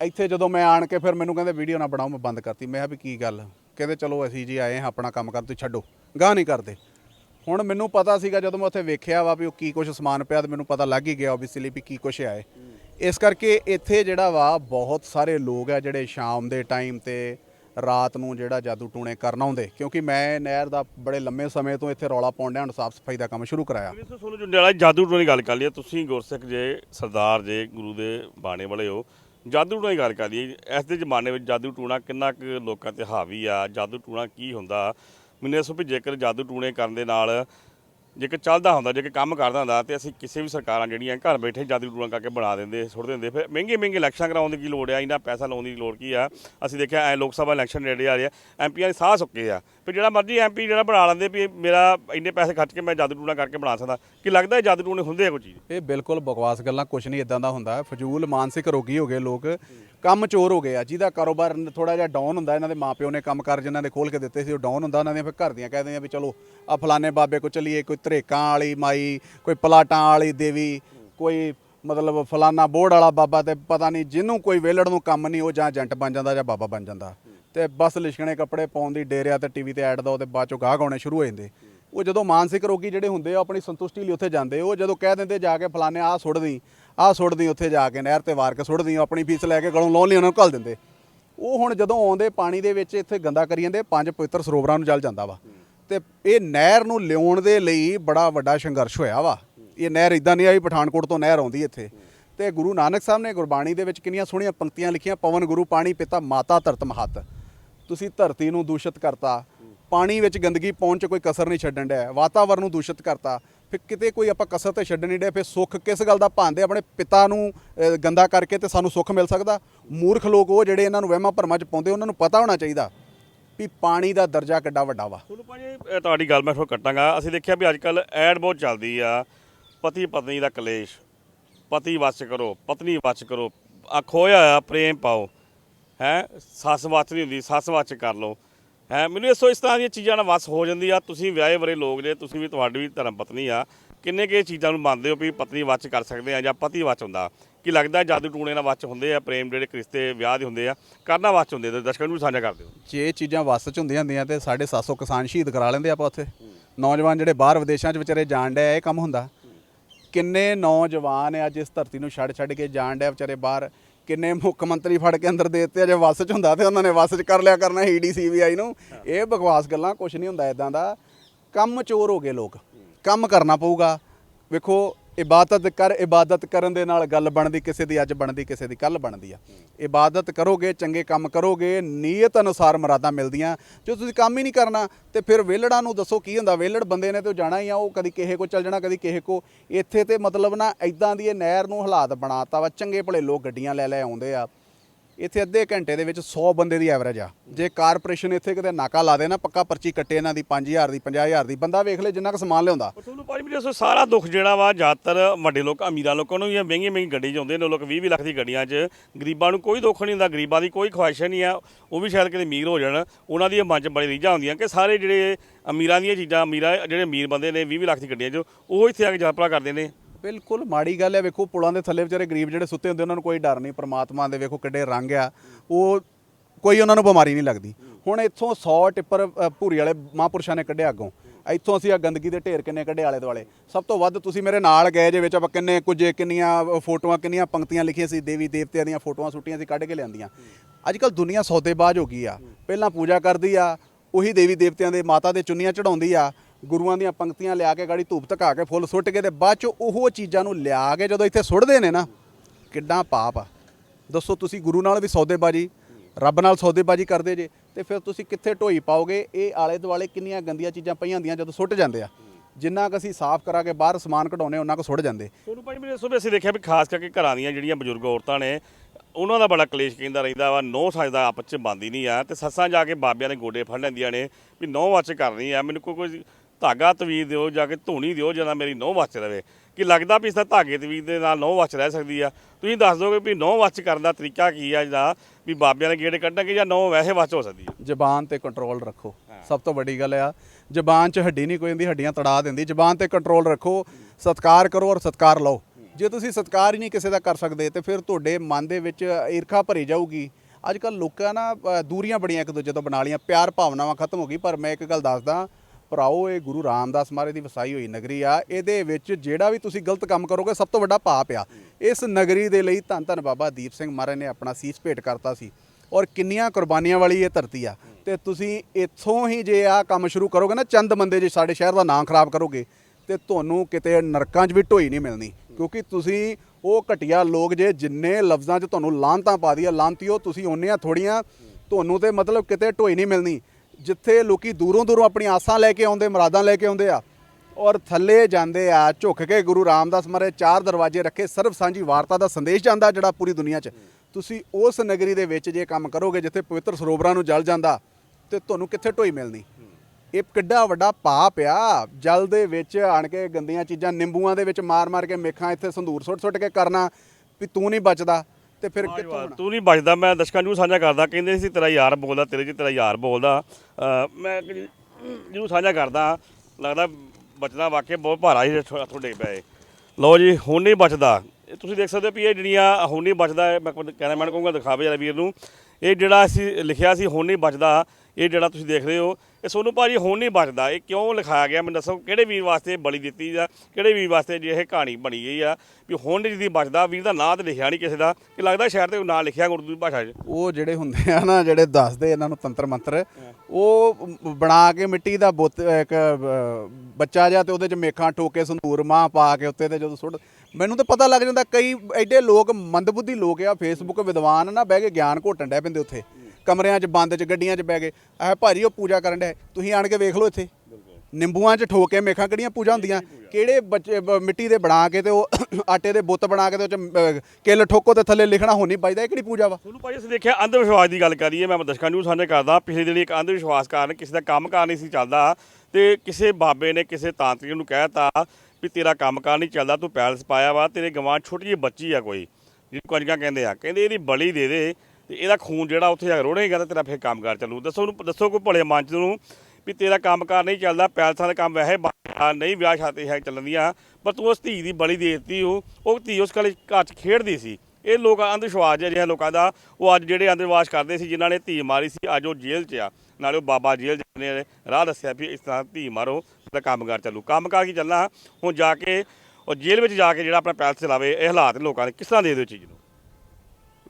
ਇੱਥੇ ਜਦੋਂ ਮੈਂ ਆਣ ਕੇ ਫਿਰ ਮੈਨੂੰ ਕਹਿੰਦੇ ਵੀਡੀਓ ਨਾ ਬਣਾਓ ਮੈਂ ਬੰਦ ਕਰਤੀ। ਮੈਂ ਕਿਹਾ ਵੀ ਕੀ ਗੱਲ? ਕਹਿੰਦੇ ਚਲੋ ਅਸੀਂ ਜੀ ਆਏ ਹਾਂ ਆਪਣਾ ਕੰਮ ਕਰ ਤੁਸੀਂ ਛੱਡੋ। ਗਾਹ ਨਹੀਂ ਕਰਦੇ। ਹੁਣ ਮੈਨੂੰ ਪਤਾ ਸੀਗਾ ਜਦੋਂ ਮੈਂ ਉੱਥੇ ਵੇਖਿਆ ਵਾ ਵੀ ਉਹ ਕੀ ਕੁਝ ਸਮਾਨ ਪਿਆ ਤੇ ਮੈਨੂੰ ਪਤਾ ਲੱਗ ਹੀ ਗਿਆ ਓਬਵੀਅਸਲੀ ਵੀ ਕੀ ਕੁਝ ਆਏ। ਇਸ ਕਰਕੇ ਇੱਥੇ ਜਿਹੜਾ ਵਾ ਬਹੁਤ ਸਾਰੇ ਲੋਕ ਆ ਜਿਹੜੇ ਸ਼ਾਮ ਦੇ ਟਾਈਮ ਤੇ ਰਾਤ ਨੂੰ ਜਿਹੜਾ ਜਾਦੂ ਟੂਣੇ ਕਰਨ ਆਉਂਦੇ, ਕਿਉਂਕਿ ਮੈਂ ਨਹਿਰ ਦਾ ਬੜੇ ਲੰਮੇ ਸਮੇਂ ਤੋਂ ਇੱਥੇ ਰੌਲਾ ਪਾਉਣ ਹੁਣ ਸਾਫ਼ ਸਫ਼ਾਈ ਦਾ ਕੰਮ ਸ਼ੁਰੂ ਕਰਾਇਆ। ਮੈਨੂੰ ਸੋਨੂੰ ਜੁੰਡਿਆਲਾ ਜਾਦੂ ਟੂਣੇ ਦੀ ਗੱਲ ਕਰ ਲਈ ਤੁਸੀਂ ਗੁਰਸਿੱਖ ਜੇ, ਸਰਦਾਰ ਜੇ, ਗੁਰੂ ਦੇ ਬਾਣੇ ਵਾਲੇ ਹੋ, ਜਾਦੂ ਟੂਣੇ ਦੀ ਗੱਲ ਕਰ ਲਈ ਇਸ ਦੇ ਜ਼ਮਾਨੇ ਵਿੱਚ ਜਾਦੂ ਟੂਣਾ ਕਿੰਨਾ ਕੁ ਲੋਕਾਂ ਤੇ ਹਾਵੀ ਆ, ਜਾਦੂ ਟੂਣਾ ਕੀ ਹੁੰਦਾ ਮੈਨੂੰ ਇਸ ਵੀ ਜੇਕਰ ਜਾਦੂ ਟੂਣੇ ਕਰਨ ਦੇ ਨਾਲ ਜੇਕਰ ਚੱਲਦਾ ਹੁੰਦਾ, ਜੇਕਰ ਕੰਮ ਕਰਦਾ ਹੁੰਦਾ, ਤੇ ਅਸੀਂ ਕਿਸੇ ਵੀ ਸਰਕਾਰਾਂ ਜਿਹੜੀਆਂ ਘਰ ਬੈਠੇ ਜਾਦੂ ਟੂਣਾ ਕਰਕੇ ਬਣਾ ਦਿੰਦੇ, ਸੁੱਟ ਦਿੰਦੇ, ਫਿਰ ਮਹਿੰਗੇ ਮਹਿੰਗੇ ਇਲੈਕਸ਼ਨ ਕਰਾਉਣ ਦੀ ਕੀ ਲੋੜ ਆ? ਇਹਨਾਂ ਪੈਸਾ ਲਾਉਣ ਦੀ ਲੋੜ ਕੀ ਆ? ਅਸੀਂ ਦੇਖਿਆ ਐ ਲੋਕ ਸਭਾ ਇਲੈਕਸ਼ਨ ਨੇੜੇ ਆ ਰਹੇ ਆ ਐਮਪੀਆਂ ਦੇ ਸਾਹ ਸੁੱਕੇ ਆ। ਫਿਰ ਜਿਹੜਾ ਮਰਜ਼ੀ ਐਮਪੀ ਜਿਹੜਾ ਬਣਾ ਲੈਂਦੇ ਵੀ ਮੇਰਾ ਇੰਨੇ ਪੈਸੇ ਖਰਚ ਕੇ ਮੈਂ ਜਾਦੂ ਟੂਣਾ ਕਰਕੇ ਬਣਾ ਸਕਦਾ। ਕੀ ਲੱਗਦਾ ਇਹ ਜਾਦੂ ਟੂਣੇ ਹੁੰਦੇ ਆ ਕੋਈ ਚੀਜ਼? ਇਹ ਬਿਲਕੁਲ ਬਕਵਾਸ ਗੱਲਾਂ ਕੁਝ ਨਹੀਂ ਇਦਾਂ ਦਾ ਹੁੰਦਾ। ਫਜ਼ੂਲ, ਮਾਨਸਿਕ ਰੋਗੀ ਹੋ ਗਏ ਲੋਕ। ਕੰਮ ਚੋਰ ਹੋ ਗਏ ਆ, ਜਿਹਦਾ ਕਾਰੋਬਾਰ ਥੋੜਾ ਜਿਹਾ ਡਾਊਨ ਹੁੰਦਾ, ਇਹਨਾਂ ਦੇ ਮਾਪਿਓ ਨੇ ਕੰਮ ਕਰ ਜਿਨ੍ਹਾਂ ਦੇ ਖੋਲ ਕੇ ਦਿੱਤੇ ਸੀ, ਉਹ ਡਾਊਨ ਹੁੰਦਾ, ਉਹਨਾਂ ਦੀਆਂ ਫਿਰ ਘਰ ਦੀਆਂ ਕਹਿੰਦੇ ਆ ਵੀ ਚਲੋ ਆ ਫਲਾਣੇ ਬਾਬੇ ਕੋ ਚਲੀਏ, ਕੋਈ ਧਰੇਕਾਂ ਵਾਲੀ ਮਾਈ, ਕੋਈ ਪਲਾਟਾਂ ਵਾਲੀ ਦੇਵੀ, ਕੋਈ ਮਤਲਬ ਫਲਾਨਾ ਬੋਰਡ ਵਾਲਾ ਬਾਬਾ ਤੇ ਪਤਾ ਨਹੀਂ ਜਿਹਨੂੰ ਕੋਈ ਵੇਲੜ ਨੂੰ ਕੰਮ ਨਹੀਂ, ਉਹ ਜਾਂ ਏਜੰਟ ਬਣ ਜਾਂਦਾ ਜਾਂ ਬਾਬਾ ਬਣ ਜਾਂਦਾ। ਤੇ ਬਸ ਲਿਸ਼ਕਣੇ ਕੱਪੜੇ ਪਾਉਣ ਦੀ ਡੇਰਿਆ ਤੇ ਟੀਵੀ ਤੇ ਐਡ ਦਾ ਉਹਦੇ ਬਾਅਦ ਚੋਂ ਗਾਹਕ ਆਉਣੇ ਸ਼ੁਰੂ ਹੋ ਜਾਂਦੇ। ਉਹ ਜਦੋਂ ਮਾਨਸਿਕ ਰੋਗੀ ਜਿਹੜੇ ਹੁੰਦੇ ਆ ਆਪਣੀ ਸੰਤੁਸ਼ਟੀ ਲਈ ਉੱਥੇ ਜਾਂਦੇ, ਉਹ ਜਦੋਂ ਕਹਿ ਦਿੰਦੇ ਜਾ ਕੇ ਫਲਾਣੇ ਆਹ ਸੁੱਟ ਦੀ ਆਹ ਸੁੱਟਦੀ ਉੱਥੇ ਜਾ ਕੇ ਨਹਿਰ ਤੇ ਵਾਰ ਕੇ ਸੁੱਟਦੀ ਆਪਣੀ ਫੀਸ ਲੈ ਕੇ ਗਲੋਂ ਲਾਉਣ ਲਈ ਉਹਨਾਂ ਨੂੰ ਘੱਲ ਦਿੰਦੇ। ਉਹ ਹੁਣ ਜਦੋਂ ਆਉਂਦੇ ਪਾਣੀ ਦੇ ਵਿੱਚ ਇੱਥੇ ਗੰਦਾ ਕਰੀ ਜਾਂਦੇ, ਪੰਜ ਪਵਿੱਤਰ ਸਰੋਵਰਾਂ ਨੂੰ ਜਲ ਜਾਂਦਾ ਵਾ। ਤੇ ਇਹ ਨਹਿਰ ਨੂੰ ਲਿਆਉਣ ਦੇ ਲਈ ਬੜਾ ਵੱਡਾ ਸੰਘਰਸ਼ ਹੋਇਆ ਵਾ। ਇਹ ਨਹਿਰ ਇਦਾਂ ਨਹੀਂ ਆਈ, ਪਠਾਨਕੋਟ ਤੋਂ ਨਹਿਰ ਆਉਂਦੀ ਇੱਥੇ। ਤੇ ਗੁਰੂ ਨਾਨਕ ਸਾਹਿਬ ਨੇ ਗੁਰਬਾਣੀ ਦੇ ਵਿੱਚ ਕਿੰਨੀਆਂ ਸੋਹਣੀਆਂ ਪੰਕਤੀਆਂ ਲਿਖੀਆਂ, ਪਵਨ, ਗੁਰੂ, ਪਾਣੀ, ਪਿਤਾ, ਮਾਤਾ, ਧਰਤ, ਮਹਤ। ਤੁਸੀਂ ਧਰਤੀ ਨੂੰ ਦੂਸ਼ਿਤ ਕਰਤਾ, ਪਾਣੀ ਵਿੱਚ ਗੰਦਗੀ ਪਾਉਣ 'ਚ ਕੋਈ ਕਸਰ ਨਹੀਂ ਛੱਡਣ ਡਿਆ। ਵਾਤਾਵਰਨ ਨੂੰ ਦੂਸ਼ਿਤ ਕਰਤਾ। ਫਿਰ ਕਿਤੇ ਕੋਈ ਆਪਾਂ ਕਸਰ ਤੇ ਛੱਡ ਨਹੀਂ ਡਿਆ ਫਿਰ ਸੁੱਖ ਕਿਸ ਗੱਲ ਦਾ ਭਾਂਦੇ ਆਪਣੇ ਪਿਤਾ ਨੂੰ ਅਹ, ਗੰਦਾ ਕਰਕੇ ਤੇ ਸਾਨੂੰ ਸੁੱਖ ਮਿਲ ਸਕਦਾ? ਮੂਰਖ ਲੋਕ ਉਹ ਜਿਹੜੇ ਇਹਨਾਂ ਨੂੰ ਵਹਿਮਾਂ ਭਰਮਾਂ 'ਚ ਪਾਉਂਦੇ ਉਹਨਾਂ ਨੂੰ ਪਤਾ ਹੋਣਾ ਚਾਹੀਦਾ ਵੀ ਪਾਣੀ ਦਾ ਦਰਜਾ ਕਿੱਡਾ ਵੱਡਾ ਵਾ। ਤੁਹਾਨੂੰ ਭਾਜੀ ਇਹ ਤੁਹਾਡੀ ਗੱਲ ਮੈਂ ਫਿਰ ਕੱਟਾਂਗਾ। ਅਸੀਂ ਦੇਖਿਆ ਵੀ ਅੱਜ ਕੱਲ ਐਡ ਬਹੁਤ ਚੱਲਦੀ ਆ। ਪਤੀ ਪਤਨੀ ਦਾ ਕਲੇਸ਼ ਪਤੀ ਵਸ ਕਰੋ ਪਤਨੀ ਵਸ ਕਰੋ। ਆ ਖੋਇਆ ਆ ਪ੍ਰੇਮ ਪਾਓ। ਹੈ? ਸੱਸ ਵਸ ਨਹੀਂ ਹੁੰਦੀ ਸੱਸ ਵਸ ਕਰ ਲਓ। ਹੈ, ਮੈਨੂੰ ਇਸੋ ਇਸ ਤਰ੍ਹਾਂ ਦੀਆਂ ਚੀਜ਼ਾਂ ਨਾਲ ਵਸ ਹੋ ਜਾਂਦੀ ਆ। ਤੁਸੀਂ ਵਿਆਹੇ ਵਰੇ ਲੋਕ ਜੇ, ਤੁਸੀਂ ਵੀ ਤੁਹਾਡੀ ਵੀ ਧਰਮ ਪਤਨੀ ਆ, ਕਿੰਨੇ ਕੇ ਚੀਜ਼ਾਂ ਨੂੰ ਮੰਨਦੇ ਹੋ ਵੀ ਪਤਨੀ ਵਸ ਕਰ ਸਕਦੇ ਆ ਜਾਂ ਪਤੀ ਵਸ ਹੁੰਦਾ? ਕੀ ਲੱਗਦਾ ਜਾਦੂ ਟੂਣੇ ਨਾਲ ਵਸ ਹੁੰਦੇ ਆ, ਪ੍ਰੇਮ ਜਿਹੜੇ ਰਿਸ਼ਤੇ ਵਿਆਹ ਦੇ ਹੁੰਦੇ ਆ, ਕਰਨਾ ਵਸ ਹੁੰਦੇ ਤੇ ਦਰਸ਼ਕਾਂ ਨੂੰ ਵੀ ਸਾਂਝਾ ਕਰ ਦਿਓ। ਜੇ ਇਹ ਚੀਜ਼ਾਂ ਵੱਸ 'ਚ ਹੁੰਦੀਆਂ ਹੁੰਦੀਆਂ ਤੇ ਸਾਡੇ 700 ਕਿਸਾਨ ਸ਼ਹੀਦ ਕਰਾ ਲੈਂਦੇ ਆਪਾਂ ਉੱਥੇ। ਨੌਜਵਾਨ ਜਿਹੜੇ ਬਾਹਰ ਵਿਦੇਸ਼ਾਂ 'ਚ ਵਿਚਾਰੇ ਜਾਣ ਡਿਆ ਇਹ ਕੰਮ ਹੁੰਦਾ। ਕਿੰਨੇ ਨੌਜਵਾਨ ਆ ਜਿਸ ਧਰਤੀ ਨੂੰ ਛੱਡ ਛੱਡ ਕੇ ਜਾਣ ਡਿਆ ਵਿਚਾਰੇ ਬਾਹਰ। ਕਿੰਨੇ ਮੁੱਖ ਮੰਤਰੀ ਫੜ ਕੇ ਅੰਦਰ ਦੇ ਦਿੱਤੇ ਜੇ ਵੱਸ 'ਚ ਹੁੰਦਾ ਤੇ ਉਹਨਾਂ ਨੇ ਵੱਸ 'ਚ ਕਰ ਲਿਆ ਕਰਨਾ ਈਡੀ ਸੀਬੀਆਈ ਨੂੰ। ਇਹ ਬਕਵਾਸ ਗੱਲਾਂ ਕੁਝ ਨਹੀਂ ਹੁੰਦਾ ਇਦਾਂ ਦਾ। ਕੰਮ ਚੋਰ ਹੋ ਗਏ ਲੋਕ। ਕੰਮ ਕਰਨਾ ਪਊਗਾ। ਵੇਖੋ ਇਬਾਦਤ ਕਰ, ਇਬਾਦਤ ਕਰਨ ਦੇ ਨਾਲ ਗੱਲ ਬਣਦੀ ਕਿਸੇ ਦੀ, ਅੱਜ ਬਣਦੀ ਕਿਸੇ ਦੀ ਕੱਲ ਬਣਦੀ ਆ। ਇਬਾਦਤ ਕਰੋਗੇ, ਚੰਗੇ ਕੰਮ ਕਰੋਗੇ, ਨੀਅਤ ਅਨੁਸਾਰ ਮਰਾਦਾਂ ਮਿਲਦੀਆਂ। ਜੋ ਤੁਸੀਂ ਕੰਮ ਹੀ ਨਹੀਂ ਕਰਨਾ, ਤੇ ਫਿਰ ਵੇਲੜਾਂ ਨੂੰ ਦੱਸੋ ਕੀ ਹੁੰਦਾ? ਵੇਲੜ ਬੰਦੇ ਨੇ ਤੇ ਜਾਣਾ ਹੀ ਆ, ਉਹ ਕਦੀ ਕਿਸੇ ਕੋ ਚੱਲ ਜਾਣਾ, ਕਦੀ ਕਿਸੇ ਕੋ ਇੱਥੇ ਤੇ ਮਤਲਬ ਨਾ ਐਦਾਂ ਦੀ ਇਹ ਨਹਿਰ ਨੂੰ ਹਾਲਾਤ ਬਣਾਤਾ ਵਾ। ਚੰਗੇ ਭਲੇ ਲੋਕ ਗੱਡੀਆਂ ਲੈ ਲੈ ਆਉਂਦੇ ਆ। ਇੱਥੇ ਅੱਧੇ ਘੰਟੇ ਦੇ ਵਿੱਚ 100 ਬੰਦੇ ਦੀ ਐਵਰੇਜ ਆ। ਜੇ ਕਾਰਪੋਰੇਸ਼ਨ ਇੱਥੇ ਕਿਤੇ ਨਾਕਾ ਲਾ ਦੇ ਨਾ, ਪੱਕਾ ਪਰਚੀ ਕੱਟੇ ਇਹਨਾਂ ਦੀ 5000 ਦੀ 50000 ਦੀ, ਬੰਦਾ ਵੇਖ ਲੈ ਜਿੰਨਾ ਕੁ ਸਮਾਨ ਲਿਆਉਂਦਾ। ਤੁਹਾਨੂੰ ਭਾਜੀ ਵੀ ਦੱਸੋ ਸਾਰਾ ਦੁੱਖ ਜਿਹੜਾ ਵਾ, ਜ਼ਿਆਦਾਤਰ ਵੱਡੇ ਲੋਕ, ਅਮੀਰਾਂ ਲੋਕਾਂ ਨੂੰ ਵੀ ਇਹ ਮਹਿੰਗੀ ਮਹਿੰਗੀ ਗੱਡੀ 'ਚ ਆਉਂਦੇ ਨੇ ਉਹ ਲੋਕ 20 20 ਲੱਖ ਦੀ ਗੱਡੀਆਂ 'ਚ। ਗਰੀਬਾਂ ਨੂੰ ਕੋਈ ਦੁੱਖ ਨਹੀਂ ਹੁੰਦਾ, ਗਰੀਬਾਂ ਦੀ ਕੋਈ ਖੁਆਇਸ਼ ਨਹੀਂ ਆ, ਉਹ ਵੀ ਸ਼ਾਇਦ ਕਿਤੇ ਅਮੀਰ ਹੋ ਜਾਣ, ਉਹਨਾਂ ਦੀ ਮਨ 'ਚ ਬੜੀ ਰੀਝਾਂ ਹੁੰਦੀਆਂ ਕਿ ਸਾਰੇ ਜਿਹੜੇ ਅਮੀਰਾਂ ਦੀਆਂ ਚੀਜ਼ਾਂ, ਅਮੀਰਾਂ ਜਿਹੜੇ ਅਮੀਰ ਬੰਦੇ ਨੇ 20 20 ਲੱਖ ਦੀ ਗੱਡੀਆਂ 'ਚ, ਉਹ ਇੱਥੇ ਆ ਕੇ ਯਾਤਰਾ ਕਰਦੇ ਨੇ। ਬਿਲਕੁਲ ਮਾੜੀ ਗੱਲ ਹੈ, ਵੇਖੋ ਪੁਲਾਂ ਦੇ ਥੱਲੇ ਵਿਚਾਰੇ ਗਰੀਬ ਜਿਹੜੇ ਸੁੱਤੇ ਹੁੰਦੇ, ਉਹਨਾਂ ਨੂੰ ਕੋਈ ਡਰ ਨਹੀਂ, ਪ੍ਰਮਾਤਮਾ ਦੇ ਵੇਖੋ ਕਿੱਡੇ ਰੰਗ ਆ, ਉਹ ਕੋਈ ਉਹਨਾਂ ਨੂੰ ਬਿਮਾਰੀ ਨਹੀਂ ਲੱਗਦੀ। ਹੁਣ ਇੱਥੋਂ 100 ਟਿੱਪਰ ਭੂਰੀ ਵਾਲੇ ਮਹਾਂਪੁਰਸ਼ਾਂ ਨੇ ਕੱਢਿਆ ਅੱਗੋਂ, ਇੱਥੋਂ ਅਸੀਂ ਆ ਗੰਦਗੀ ਦੇ ਢੇਰ ਕਿੰਨੇ ਕੱਢੇ ਆਲੇ ਦੁਆਲੇ। ਸਭ ਤੋਂ ਵੱਧ ਤੁਸੀਂ ਮੇਰੇ ਨਾਲ ਗਏ ਜੇ, ਵਿੱਚ ਆਪਾਂ ਕਿੰਨੇ ਕੁਝ, ਕਿੰਨੀਆਂ ਫੋਟੋਆਂ, ਕਿੰਨੀਆਂ ਪੰਕਤੀਆਂ ਲਿਖੀਆਂ ਸੀ, ਦੇਵੀ ਦੇਵਤਿਆਂ ਦੀਆਂ ਫੋਟੋਆਂ ਸੁੱਟੀਆਂ ਸੀ, ਕੱਢ ਕੇ ਲਿਆਂਦੀਆਂ। ਅੱਜ ਕੱਲ ਦੁਨੀਆ ਸੌਦੇਬਾਜ਼ ਹੋ ਗਈ ਆ, ਪਹਿਲਾਂ ਪੂਜਾ ਕਰਦੀ ਆ, ਉਹੀ ਦੇਵੀ ਦੇਵਤਿਆਂ ਦੇ ਮਾਤਾ ਦੇ ਚੁੰਨੀਆਂ ਚੜਾਉਂਦੀ ਆ ਗੁਰੂਆਂ ਦੀਆਂ ਪੰਕਤੀਆਂ ਲਿਆ ਕੇ ਗਾੜੀ ਧੂਪ ਧਕਾ ਕੇ ਫੁੱਲ ਸੁੱਟ ਕੇ ਤੇ ਬਾਅਦ ਚ ਉਹ ਚੀਜ਼ਾਂ ਨੂੰ ਲਿਆ ਕੇ ਜਦੋਂ ਇੱਥੇ ਸੁੱਟਦੇ ਨੇ ਨਾ, ਕਿੱਡਾ ਪਾਪ ਆ। ਦੱਸੋ ਤੁਸੀਂ ਗੁਰੂ ਨਾਲ ਵੀ ਸੌਦੇਬਾਜੀ, ਰੱਬ ਨਾਲ ਸੌਦੇਬਾਜੀ ਕਰਦੇ ਜੇ, ਤੇ ਫਿਰ ਤੁਸੀਂ ਕਿੱਥੇ ਢੋਈ ਪਾਓਗੇ? ਇਹ ਆਲੇ ਦੁਆਲੇ ਕਿੰਨੀਆਂ ਗੰਦੀਆਂ ਚੀਜ਼ਾਂ ਪਈਆਂ ਹੁੰਦੀਆਂ ਜਦੋਂ ਸੁੱਟ ਜਾਂਦੇ ਆ। ਜਿੰਨਾ ਕੁ ਅਸੀਂ ਸਾਫ਼ ਕਰਾ ਕੇ ਬਾਹਰ ਸਮਾਨ ਕਢਾਉਨੇ ਉਹਨਾਂ ਕੋ ਸੁੱਟ ਜਾਂਦੇ। ਤੁਹਾਨੂੰ ਭਾਜੀ ਮੇਰੇ ਸੋਭੇ ਅਸੀਂ ਦੇਖਿਆ ਵੀ ਖਾਸ ਕਰਕੇ ਘਰਾਂ ਦੀਆਂ ਜਿਹੜੀਆਂ ਬਜ਼ੁਰਗ ਔਰਤਾਂ ਨੇ, ਉਹਨਾਂ ਦਾ ਬੜਾ ਕਲੇਸ਼ ਕਹਿੰਦਾ ਰਹਿੰਦਾ ਵਾ ਨੌ ਸੱਜਦਾ ਆਪਸ ਚ ਬੰਦੀ ਨਹੀਂ ਆ। ਤੇ ਸੱਸਾਂ ਜਾ ਕੇ ਬਾਬਿਆਂ ਦੇ ਗੋਡੇ ਫੜ ਲੈਂਦੀਆਂ ਨੇ, ਵੀ ਨੌ ਵਾਚ ਕਰਨੀ ਆ, ਮੈਨੂੰ ਕੋਈ ਕੋਈ ਧਾਗਾ ਤਵੀਰ ਦਿਓ ਜਾ ਕੇ ਧੂਣੀ ਦਿਓ ਜਦੋਂ ਮੇਰੀ ਨੌ ਵਾਚ ਰਵੇ। ਕਿ ਲੱਗਦਾ ਵੀ ਇਸ ਦਾ ਧਾਗੇ ਤਵੀਰ ਦੇ ਨਾਲ ਨੌ ਵਾਚ ਰਹਿ ਸਕਦੀ ਆ। ਤੁਸੀਂ ਦੱਸ ਦੋਗੇ ਵੀ ਨੌ ਵਾਚ ਕਰਨ ਦਾ ਤਰੀਕਾ ਕੀ ਆ ਜਿਹੜਾ ਵੀ ਬਾਬਿਆਂ ਦੇ ਗੇੜੇ ਕੱਢਣਗੇ ਜਾਂ ਨੌ ਵੈਸੇ ਵਾਚ ਹੋ ਸਕਦੀ ਆ? ਜ਼ਬਾਨ ਤੇ ਕੰਟਰੋਲ ਰੱਖੋ। ਸਭ ਤੋਂ ਵੱਡੀ ਗੱਲ ਆ ਜ਼ਬਾਨ 'ਚ ਹੱਡੀ ਨਹੀਂ ਕੋਈ ਹੁੰਦੀ ਹੱਡੀਆਂ ਤੜਾ ਦਿੰਦੀ। ਜ਼ਬਾਨ ਤੇ ਕੰਟਰੋਲ ਰੱਖੋ ਸਤਕਾਰ ਕਰੋ ਔਰ ਸਤਕਾਰ ਲਓ। ਜੇ ਤੁਸੀਂ ਸਤਕਾਰ ਹੀ ਨਹੀਂ ਕਿਸੇ ਦਾ ਕਰ ਸਕਦੇ ਤੇ ਫਿਰ ਤੁਹਾਡੇ ਮਨ ਦੇ ਵਿੱਚ ਈਰਖਾ ਭਰੀ ਜਾਊਗੀ। ਅੱਜ ਕੱਲ ਲੋਕਾਂ ਨਾ ਦੂਰੀਆਂ ਬੜੀਆਂ ਇੱਕ ਦੂਜੇ ਤੋਂ ਬਣਾ ਲੀਆਂ ਪਿਆਰ ਭਾਵਨਾਵਾਂ ਖਤਮ ਹੋ ਗਈ। ਪਰ ਮੈਂ ਇੱਕ ਗੱਲ ਦੱਸਦਾ ਭਰਾਓ, ਇਹ ਗੁਰੂ ਰਾਮਦਾਸ ਮਹਾਰਾਜ ਦੀ ਵਸਾਈ ਹੋਈ ਨਗਰੀ ਆ, ਇਹਦੇ ਵਿੱਚ ਜਿਹੜਾ ਵੀ ਤੁਸੀਂ ਗਲਤ ਕੰਮ ਕਰੋਗੇ, ਸਭ ਤੋਂ ਵੱਡਾ ਪਾਪ ਆ। ਇਸ ਨਗਰੀ ਦੇ ਲਈ ਧੰਨ ਧੰਨ ਬਾਬਾ ਦੀਪ ਸਿੰਘ ਮਹਾਰਾਜ ਨੇ ਆਪਣਾ ਸੀਸ ਭੇਟ ਕਰਤਾ ਸੀ। ਔਰ ਕਿੰਨੀਆਂ ਕੁਰਬਾਨੀਆਂ ਵਾਲੀ ਇਹ ਧਰਤੀ ਆ। ਤੇ ਤੁਸੀਂ ਇੱਥੋਂ ਹੀ ਜੇ ਆ ਕੰਮ ਸ਼ੁਰੂ ਕਰੋਗੇ ਨਾ, ਚੰਦ ਬੰਦੇ ਜੇ ਸਾਡੇ ਸ਼ਹਿਰ ਦਾ ਨਾਮ ਖਰਾਬ ਕਰੋਗੇ, ਤੇ ਤੁਹਾਨੂੰ ਕਿਤੇ ਨਰਕਾਂ 'ਚ ਵੀ ਢੋਈ ਨਹੀਂ ਮਿਲਣੀ। ਕਿਉਂਕਿ ਤੁਸੀਂ ਉਹ ਘਟੀਆ ਲੋਕ ਜੇ, ਜਿੰਨੇ ਲਫ਼ਜ਼ਾਂ 'ਚ ਤੁਹਾਨੂੰ ਲਾਂਤਾਂ ਪਾ ਦਿਆ ਲਾਂਤੀਓ ਤੁਸੀਂ ਉਹਨੀਆਂ ਥੋੜੀਆਂ, ਤੁਹਾਨੂੰ ਤੇ ਮਤਲਬ ਕਿਤੇ ਢੋਈ ਨਹੀਂ ਮਿਲਣੀ। ਜਿੱਥੇ ਲੋਕੀ ਦੂਰੋਂ ਦੂਰੋਂ ਆਪਣੀ ਆਸਾਂ ਲੈ ਕੇ ਆਉਂਦੇ, ਮੁਰਾਦਾਂ ਲੈ ਕੇ ਆਉਂਦੇ ਆ, ਔਰ ਥੱਲੇ ਜਾਂਦੇ ਆ, ਝੁੱਕ ਕੇ ਗੁਰੂ ਰਾਮਦਾਸ ਮਹਾਰਾਜ ਚਾਰ ਦਰਵਾਜ਼ੇ ਰੱਖੇ ਸਰਬ ਸਾਂਝੀ ਵਾਰਤਾ ਦਾ ਸੰਦੇਸ਼ ਜਾਂਦਾ ਜਿਹੜਾ ਪੂਰੀ ਦੁਨੀਆ 'ਚ। ਤੁਸੀਂ ਉਸ ਨਗਰੀ ਦੇ ਵਿੱਚ ਜੇ ਕੰਮ ਕਰੋਗੇ ਜਿੱਥੇ ਪਵਿੱਤਰ ਸਰੋਵਰਾਂ ਨੂੰ ਜਲ ਜਾਂਦਾ, ਤੇ ਤੁਹਾਨੂੰ ਕਿੱਥੇ ਢੋਈ ਮਿਲਣੀ? ਇਹ ਕਿੱਡਾ ਵੱਡਾ ਪਾਪ ਆ। ਜਲ ਦੇ ਵਿੱਚ ਆਣ ਕੇ ਗੰਦੀਆਂ ਚੀਜ਼ਾਂ, ਨਿੰਬੂਆਂ ਦੇ ਵਿੱਚ ਮਾਰ-ਮਾਰ ਕੇ ਮੇਖਾਂ ਇੱਥੇ ਸੰਧੂਰ ਸੁੱਟ-ਸੁੱਟ ਕੇ ਕਰਨਾ, ਵੀ ਤੂੰ ਨਹੀਂ ਬਚਦਾ। ਤੇ ਫਿਰ ਕਿੱਥੋਂ ਹੋਣਾ? ਤੂੰ ਨਹੀਂ ਬਚਦਾ ਮੈਂ ਦਰਸ਼ਕਾਂ ਨੂੰ ਸਾਂਝਾ ਕਰਦਾ ਕਹਿੰਦੇ ਸੀ ਤੇਰਾ ਯਾਰ ਬੋਲਦਾ ਤੇਰੇ 'ਚ ਤੇਰਾ ਯਾਰ ਬੋਲਦਾ। ਅਹ ਮੈਂ ਕਿ- ਜਿਹਨੂੰ ਸਾਂਝਾ ਕਰਦਾ ਲੱਗਦਾ ਬਚਣਾ ਵਾਕਿਆ ਬਹੁਤ ਭਾਰਾ ਹੀ ਤੁਹਾਡੇ ਪਏ ਲਓ ਜੀ ਹੁਣ ਨਹੀਂ ਬਚਦਾ। ਇਹ ਤੁਸੀਂ ਦੇਖ ਸਕਦੇ ਹੋ ਵੀ ਇਹ ਜਿਹੜੀਆਂ ਹੁਣ ਨਹੀਂ ਬਚਦਾ ਇਹ ਮੈਂ ਮੈਂ ਕਹੂੰਗਾ ਦਿਖਾਵੇ ਜਰਾ ਵੀਰ ਨੂੰ। ਇਹ ਜਿਹੜਾ ਅਸੀਂ ਲਿਖਿਆ ਸੀ ਹੁਣ ਨਹੀਂ ਬਚਦਾ। ਇਹ ਜਿਹੜਾ ਤੁਸੀਂ ਦੇਖ ਰਹੇ ਹੋ, ਇਹ ਸੋਨੂੰ ਭਾਜੀ ਹੁਣ ਨਹੀਂ ਬਚਦਾ। ਇਹ ਕਿਉਂ ਲਿਖਾਇਆ ਗਿਆ? ਮੈਨੂੰ ਦੱਸੋ, ਕਿਹੜੇ ਵੀਰ ਵਾਸਤੇ ਬਲੀ ਦਿੱਤੀ ਜਾਂ ਕਿਹੜੇ ਵੀਰ ਵਾਸਤੇ ਜੇ ਇਹ ਕਹਾਣੀ ਬਣੀ ਗਈ ਆ? ਵੀ ਹੁਣ ਨਹੀਂ ਜਿਹਦੀ ਬਚਦਾ, ਵੀਰ ਦਾ ਨਾਂ ਤੇ ਲਿਖਿਆ ਨਹੀਂ ਕਿਸੇ ਦਾ। ਕਿ ਲੱਗਦਾ ਸ਼ਾਇਦ ਤੇ ਨਾਂ ਲਿਖਿਆ ਉਰਦੂ ਭਾਸ਼ਾ 'ਚ। ਉਹ ਜਿਹੜੇ ਹੁੰਦੇ ਆ ਨਾ, ਜਿਹੜੇ ਦੱਸਦੇ ਇਹਨਾਂ ਨੂੰ ਤੰਤਰ ਮੰਤਰ, ਉਹ ਬਣਾ ਕੇ ਮਿੱਟੀ ਦਾ ਬੁੱਤ, ਇੱਕ ਬੱਚਾ ਜਿਹਾ ਤੇ ਉਹਦੇ ਚ ਮੇਖਾਂ ਠੋਕ ਕੇ ਸੰਧੂਰ ਮਾਂ ਪਾ ਕੇ ਉੱਤੇ ਤੇ ਜਦੋਂ ਸੁੱਟ, ਮੈਨੂੰ ਤਾਂ ਪਤਾ ਲੱਗ ਜਾਂਦਾ ਕਈ ਐਡੇ ਲੋਕ ਮੰਦਬੁੱਧੀ ਲੋਕ ਆ ਫੇਸਬੁੱਕ ਵਿਦਵਾਨ ਨਾ ਬਹਿ ਕੇ ਗਿਆਨ ਘੋਟਣ ਡੈ ਪੈਂਦੇ ਉੱਥੇ। ਕਮਰਿਆਂ 'ਚ ਬੰਦ 'ਚ ਗੱਡੀਆਂ 'ਚ ਬਹਿ ਕੇ ਇਹ ਭਾਜੀ ਉਹ ਪੂਜਾ ਕਰਨ ਡੈ ਤੁਸੀਂ ਆਣ ਕੇ ਵੇਖ ਲਓ ਇੱਥੇ। ਨਿੰਬੂਆਂ 'ਚ ਠੋਕ ਮੇਖਾਂ ਕਿਹੜੀਆਂ ਪੂਜਾ ਹੁੰਦੀਆਂ? ਕਿਹੜੇ ਬੱਚੇ ਬ- ਮਿੱਟੀ ਦੇ ਬਣਾ ਕੇ ਤੇ ਉਹ ਆਟੇ ਦੇ ਬੁੱਤ ਬਣਾ ਕੇ ਤੇ ਉਹ 'ਚ ਅਹ, ਕਿੱਲ ਠੋਕੋ ਤੇ ਥੱਲੇ ਲਿਖਣਾ ਹੋਣੀ ਵੱਜਦਾ ਇਹ ਕਿਹੜੀ ਪੂਜਾ ਵਾ? ਤੁਹਾਨੂੰ ਭਾਈ ਅਸੀਂ ਦੇਖਿਆ ਅੰਧ ਵਿਸ਼ਵਾਸ ਦੀ ਗੱਲ ਕਰੀਏ ਮੈਂ ਦਰਸ਼ਕਾਂ ਨੂੰ ਸਾਂਝਾ ਕਰਦਾ ਪਿਛਲੇ ਦਿਨੀ ਇੱਕ ਅੰਧ ਵਿਸ਼ਵਾਸ ਕਾਰਨ ਕਿਸੇ ਦਾ ਕੰਮ ਕਾਰ ਨਹੀਂ ਸੀ ਚੱਲਦਾ ਤੇ ਕਿਸੇ ਬਾਬੇ ਨੇ ਕਿਸੇ ਤਾਂਤਰਿਕ ਨੂੰ ਕਹਿਤਾ ਵੀ ਤੇਰਾ ਕੰਮ ਕਾਰ ਨਹੀਂ ਚੱਲਦਾ ਤੂੰ ਪੈਲਸ ਪਾਇਆ ਵਾ ਤੇਰੇ ਗਵਾਂ ਛੋਟੀ ਜਿਹੀ ਬੱਚੀ ਆ ਕੋਈ। ਜਿਹਨੂੰ ਕੰਜਕਾਂ ਕਹਿੰਦੇ ਆ। ਕਹਿੰਦੇ ਇਹਦੀ ਬਲੀ ਦੇ ਦੇ ਤੇ ਇਹਦਾ ਖੂਨ ਜਿਹੜਾ ਉੱਥੇ ਜਾ ਕੇ ਰੋੜੇਗਾ ਤਾਂ ਤੇਰਾ ਫਿਰ ਕੰਮਕਾਰ ਚੱਲੂ। ਦੱਸੋ ਉਹਨੂੰ, ਦੱਸੋ ਕੋਈ ਭਲੇ ਮਨ ਚ ਨੂੰ ਵੀ ਤੇਰਾ ਕੰਮਕਾਰ ਨਹੀਂ ਚੱਲਦਾ, ਪੈਲਸਾਂ ਦਾ ਕੰਮ ਵੈਸੇ ਨਹੀਂ ਵਿਆਹ ਸ਼ਾਦੀ ਹੈ ਚੱਲਦੀਆਂ, ਪਰ ਤੂੰ ਉਸ ਧੀ ਦੀ ਬਲੀ ਦੇ ਦਿੱਤੀ ਉਹ ਉਹ ਧੀ ਉਸ ਕਾਲੇ ਘਰ ਚ ਖੇਡਦੀ ਸੀ। ਇਹ ਲੋਕ ਅੰਧ ਵਿਸ਼ਵਾਸ ਜਿਹੜੇ ਲੋਕਾਂ ਦਾ ਉਹ ਅੱਜ ਜਿਹੜੇ ਅੰਧ ਵਿਸ਼ਵਾਸ ਕਰਦੇ ਸੀ, ਜਿਨ੍ਹਾਂ ਨੇ ਧੀ ਮਾਰੀ ਸੀ, ਅੱਜ ਉਹ ਜੇਲ੍ਹ 'ਚ ਆ। ਨਾਲੇ ਉਹ ਬਾਬਾ ਜੇਲ੍ਹ 'ਚ ਨੇ, ਰਾਹ ਦੱਸਿਆ ਵੀ ਇਸ ਤਰ੍ਹਾਂ ਧੀ ਮਾਰੋ ਤਾਂ ਕੰਮਕਾਰ ਚੱਲੂ। ਕੰਮਕਾਰ ਕੀ ਚੱਲਣਾ? ਹੁਣ ਜਾ ਕੇ, ਉਹ ਜੇਲ੍ਹ ਵਿੱਚ ਜਾ ਕੇ ਜਿਹੜਾ ਆਪਣਾ ਪੈਲਸ ਚਲਾਵੇ, ਇਹ ਹਾਲਾਤ ਲੋਕਾਂ ਦੇ ਕਿਸ ਤਰ੍ਹਾਂ ਦੇ ਦਿਓ ਚੀਜ਼ ਨੂੰ?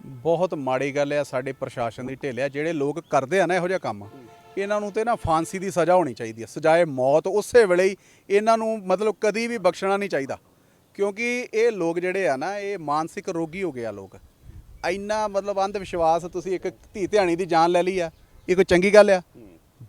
ਬਹੁਤ ਮਾੜੀ ਗੱਲ ਆ ਸਾਡੇ ਪ੍ਰਸ਼ਾਸਨ ਦੀ ਢਿੱਲ ਆ, ਜਿਹੜੇ ਲੋਕ ਕਰਦੇ ਆ ਨਾ ਇਹੋ ਜਿਹਾ ਕੰਮ, ਇਹਨਾਂ ਨੂੰ ਤੇ ਨਾ ਫਾਂਸੀ ਦੀ ਸਜ਼ਾ ਹੋਣੀ ਚਾਹੀਦੀ ਹੈ ਸਜ਼ਾਏ ਮੌਤ ਉਸੇ ਵੇਲੇ ਹੀ ਇਹਨਾਂ ਨੂੰ ਮਤਲਬ ਕਦੀ ਵੀ ਬਖਸ਼ਣਾ ਨਹੀਂ ਚਾਹੀਦਾ, ਕਿਉਂਕਿ ਇਹ ਲੋਕ ਜਿਹੜੇ ਆ ਨਾ, ਇਹ ਮਾਨਸਿਕ ਰੋਗੀ ਹੋ ਗਏ ਆ ਲੋਕ, ਇੰਨਾ ਮਤਲਬ ਅੰਧ ਵਿਸ਼ਵਾਸ ਤੁਸੀਂ ਇੱਕ ਧੀ ਧਿਆਣੀ ਦੀ ਜਾਨ ਲੈ ਲਈ ਆ, ਇਹ ਕੋਈ ਚੰਗੀ ਗੱਲ ਆ?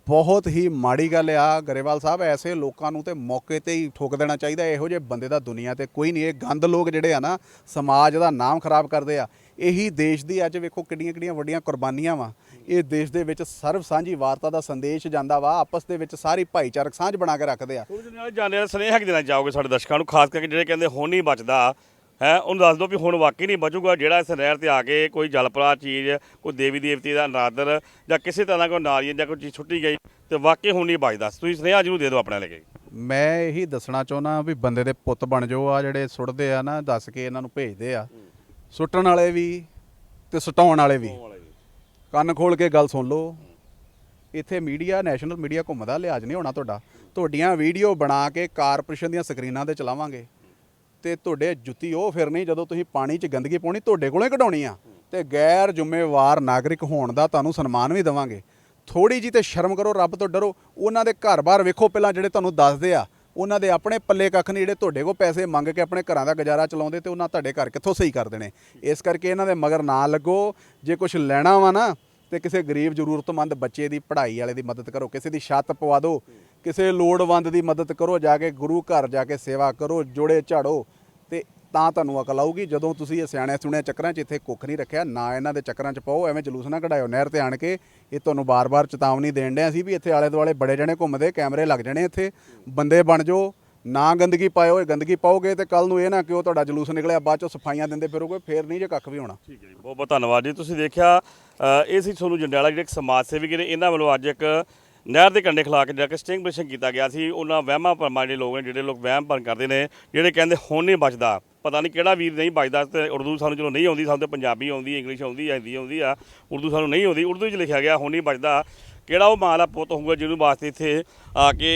ਬਹੁਤ ਹੀ ਮਾੜੀ ਗੱਲ ਆ ਗਰੇਵਾਲ ਸਾਹਿਬ, ਐਸੇ ਲੋਕਾਂ ਨੂੰ ਤੇ ਮੌਕੇ ਤੇ ਹੀ ਠੋਕ ਦੇਣਾ ਚਾਹੀਦਾ। ਇਹੋ ਜਿਹੇ ਬੰਦੇ ਦਾ ਦੁਨੀਆ ਤੇ ਕੋਈ ਨਹੀਂ, ਇਹ ਗੰਦ ਲੋਕ ਜਿਹੜੇ ਆ ਨਾ, ਸਮਾਜ ਦਾ ਨਾਮ ਖਰਾਬ ਕਰਦੇ ਆ। ਇਹੀ ਦੇਸ਼ ਦੀ ਅੱਜ ਵੇਖੋ ਕਿੰਨੀਆਂ ਕਿੰਨੀਆਂ ਵੱਡੀਆਂ ਕੁਰਬਾਨੀਆਂ ਵਾ। ਇਹ ਦੇਸ਼ ਦੇ ਵਿੱਚ ਸਰਵ ਸਾਂਝੀ ਵਾਰਤਾ ਦਾ ਸੰਦੇਸ਼ ਜਾਂਦਾ ਵਾ, ਆਪਸ ਦੇ ਵਿੱਚ ਸਾਰੀ ਭਾਈਚਾਰਕ ਸਾਂਝ ਬਣਾ ਕੇ ਰੱਖਦੇ ਆ। ਥੋੜੇ ਜਿਹੇ ਸੁਨੇਹਾ ਦੇਣਾ ਚਾਹੋਗੇ ਸਾਡੇ ਦਰਸ਼ਕਾਂ ਨੂੰ? ਖਾਸ ਕਰਕੇ ਜਿਹੜੇ ਕਹਿੰਦੇ ਹੁਣ ਨਹੀਂ ਬਚਦਾ ਹੈ ਉਹਨੂੰ ਦੱਸ ਦਿਓ ਵੀ ਹੁਣ ਵਾਕਈ ਨਹੀਂ ਬਚੂਗਾ ਜਿਹੜਾ ਇਸ ਨਹਿਰ ਤੇ ਆ ਕੇ ਕੋਈ ਜਲਪਰਾ ਚੀਜ਼ ਕੋਈ ਦੇਵੀ ਦੇਵਤੀ ਦਾ ਨਾਦਰ ਜਾਂ ਕਿਸੇ ਤਰ੍ਹਾਂ ਕੋਈ ਨਾਰੀਅਲ ਜਾਂ ਕੋਈ ਚੀਜ਼ ਛੁੱਟੀ ਗਈ ਤੇ ਵਾਕਈ ਹੁਣ ਨਹੀਂ ਬਚਦਾ। ਤੁਸੀਂ ਸੁਨੇਹਾ ਜਿਹਨੂੰ ਦੇ ਦਿਓ ਆਪਣੇ ਲੈ ਕੇ। ਮੈਂ ਇਹੀ ਦੱਸਣਾ ਚਾਹੁੰਦਾ ਵੀ ਬੰਦੇ ਦੇ ਪੁੱਤ ਬਣ ਜਾਓ ਆ ਜਿਹੜੇ ਸੁੱਟਦੇ ਆ ਨਾ ਦੱਸ ਕੇ ਇਹਨਾਂ ਨੂੰ ਭੇਜਦੇ ਆ। ਸੁੱਟਣ ਵਾਲੇ ਵੀ ਤੇ ਸਟਾਉਣ ਵਾਲੇ ਵੀ। ਕੰਨ ਖੋਲ ਕੇ ਗੱਲ ਸੁਣ ਲਓ। ਇੱਥੇ ਮੀਡੀਆ ਨੈਸ਼ਨਲ ਮੀਡੀਆ ਘੁੰਮਦਾ ਲਿਹਾਜ਼ ਨਹੀਂ ਹੋਣਾ ਤੁਹਾਡਾ। ਤੁਹਾਡੀਆਂ ਵੀਡੀਓ ਬਣਾ ਕੇ ਕਾਰਪੋਰੇਸ਼ਨ ਦੀਆਂ ਸਕਰੀਨਾਂ ਤੇ ਚਲਾਵਾਂਗੇ। ਤੇ ਤੁਹਾਡੇ ਜੁੱਤੀ ਉਹ ਫਿਰਨੀ ਜਦੋਂ ਤੁਸੀਂ ਪਾਣੀ 'ਚ ਗੰਦਗੀ ਪਾਉਣੀ, ਤੁਹਾਡੇ ਕੋਲੋਂ ਹੀ ਕਢਾਉਣੀ ਆ। ਤੇ ਗੈਰ ਜ਼ਿੰਮੇਵਾਰ ਨਾਗਰਿਕ ਹੋਣ ਦਾ ਤੁਹਾਨੂੰ ਸਨਮਾਨ ਵੀ ਦੇਵਾਂਗੇ। ਥੋੜੀ ਜੀ ਤੇ ਸ਼ਰਮ ਕਰੋ, ਰੱਬ ਤੋਂ ਡਰੋ। ਉਹਨਾਂ ਦੇ ਘਰ-ਬਾਰ ਵੇਖੋ ਪਹਿਲਾਂ ਜਿਹੜੇ ਤੁਹਾਨੂੰ ਦੱਸਦੇ ਆ। ਉਹਨਾਂ ਦੇ ਆਪਣੇ ਪੱਲੇ ਕੱਖ ਨਹੀਂ, ਜਿਹੜੇ ਤੁਹਾਡੇ ਕੋਲ ਪੈਸੇ ਮੰਗ ਕੇ ਆਪਣੇ ਘਰਾਂ ਦਾ ਗੁਜ਼ਾਰਾ ਚਲਾਉਂਦੇ ਤੇ ਉਹਨਾਂ ਤੁਹਾਡੇ ਘਰ ਕਿੱਥੋਂ ਸਹੀ ਕਰ ਦੇਣੇ। ਇਸ ਕਰਕੇ ਇਹਨਾਂ ਦੇ ਮਗਰ ਨਾ ਲੱਗੋ। ਜੇ ਕੁਝ ਲੈਣਾ ਵਾ ਨਾ, ਤੇ ਕਿਸੇ ਗਰੀਬ ਜ਼ਰੂਰਤਮੰਦ ਬੱਚੇ ਦੀ ਪੜ੍ਹਾਈ ਵਾਲੇ ਦੀ ਮਦਦ ਕਰੋ। ਕਿਸੇ ਦੀ ਛੱਤ ਪਵਾ ਦਿਓ। ਕਿਸੇ ਲੋੜਵੰਦ ਦੀ ਮਦਦ ਕਰੋ। ਜਾ ਕੇ ਗੁਰੂ ਘਰ ਜਾ ਕੇ ਸੇਵਾ ਕਰੋ, ਜੋੜੇ ਝਾੜੋ। ਤਾਂ ਤੁਹਾਨੂੰ ਅਕਲ ਆਊਗੀ, ਜਦੋਂ ਤੁਸੀਂ ਇਹ ਸਿਆਣਿਆਂ ਸੁਣੇ ਚੱਕਰਾਂ 'ਚ ਇੱਥੇ ਕੁੱਖ ਨਹੀਂ ਰੱਖਿਆ, ਨਾ ਇਹਨਾਂ ਦੇ ਚੱਕਰਾਂ 'ਚ ਪਾਓ, ਐਵੇਂ ਜਲੂਸ ਨਾ ਕਢਾਇਓ। ਨਹਿਰ ਤੇ ਆਣ ਕੇ ਇਹ ਤੁਹਾਨੂੰ ਬਾਰ-ਬਾਰ ਚੇਤਾਵਨੀ ਦੇਣ ਡਿਆ ਸੀ ਵੀ ਇੱਥੇ ਆਲੇ ਦੁਆਲੇ ਬੜੇ ਜਣੇ ਘੁੰਮਦੇ, ਕੈਮਰੇ ਲੱਗ ਜਾਣੇ ਇੱਥੇ। ਬੰਦੇ ਬਣ ਜਾਓ, ਨਾ ਗੰਦਗੀ ਪਾਇਓ, ਇਹ ਗੰਦਗੀ ਪਾਓਗੇ ਤੇ ਕੱਲ ਨੂੰ ਇਹ ਨਾ ਕਿ ਉਹ ਤੁਹਾਡਾ ਜਲੂਸ ਨਿਕਲਿਆ, ਬਾਅਦ ਚੋਂ ਸਫਾਈਆਂ ਦਿੰਦੇ ਫਿਰੋਗੇ, ਫੇਰ ਨਹੀਂ ਜੇ ਕੱਖ ਵੀ ਹੋਣਾ। ਠੀਕ ਹੈ ਜੀ, ਬਹੁਤ ਬਹੁਤ ਧੰਨਵਾਦ ਜੀ। ਤੁਸੀਂ ਦੇਖਿਆ ਇਹ ਸੀ ਤੁਹਾਨੂੰ ਜੰਡਿਆਲਾ, ਜਿਹੜੇ ਸਮਾਜ ਸੇਵੀ ਨੇ ਇਹਨਾਂ ਵੱਲੋਂ ਅੱਜ ਇੱਕ ਨਹਿਰ ਦੇ ਕੰਢੇ ਖਲਾ ਕੇ ਜਿਹੜਾ ਕਿ ਸਟਿੰਗ ਮਿਸ਼ਨ ਕੀਤਾ ਗਿਆ ਸੀ। ਉਹਨਾਂ ਵਹਿਮਾਂ ਭਰਮਾਂ ਜਿਹੜੇ ਲੋਕ ਨੇ, ਜਿਹੜੇ ਲੋਕ ਵਹਿਮ ਭਰਮ ਕਰਦੇ ਨੇ, ਜਿਹੜੇ ਕਹਿੰਦੇ ਹੁਣ ਨਹੀਂ ਬਚਦਾ। ਪਤਾ ਨਹੀਂ ਕਿਹੜਾ ਵੀਰ ਨਹੀਂ ਬਚਦਾ ਤੇ ਉਰਦੂ ਸਾਨੂੰ ਚਲੋ ਨਹੀਂ ਆਉਂਦੀ, ਸਾਨੂੰ ਤੇ ਪੰਜਾਬੀ ਆਉਂਦੀ, ਇੰਗਲਿਸ਼ ਆਉਂਦੀ, ਹਿੰਦੀ ਆਉਂਦੀ ਆ, ਉਰਦੂ ਸਾਨੂੰ ਨਹੀਂ ਆਉਂਦੀ, ਉਰਦੂ 'ਚ ਲਿਖਿਆ ਗਿਆ, ਹੁਣ ਨਹੀਂ ਬਚਦਾ ਕਿਹੜਾ ਉਹ ਮਾਂ ਦਾ ਪੁੱਤ ਹੋਊਗਾ ਜਿਹਨੂੰ ਵਾਸਤੇ ਇੱਥੇ ਆ ਕੇ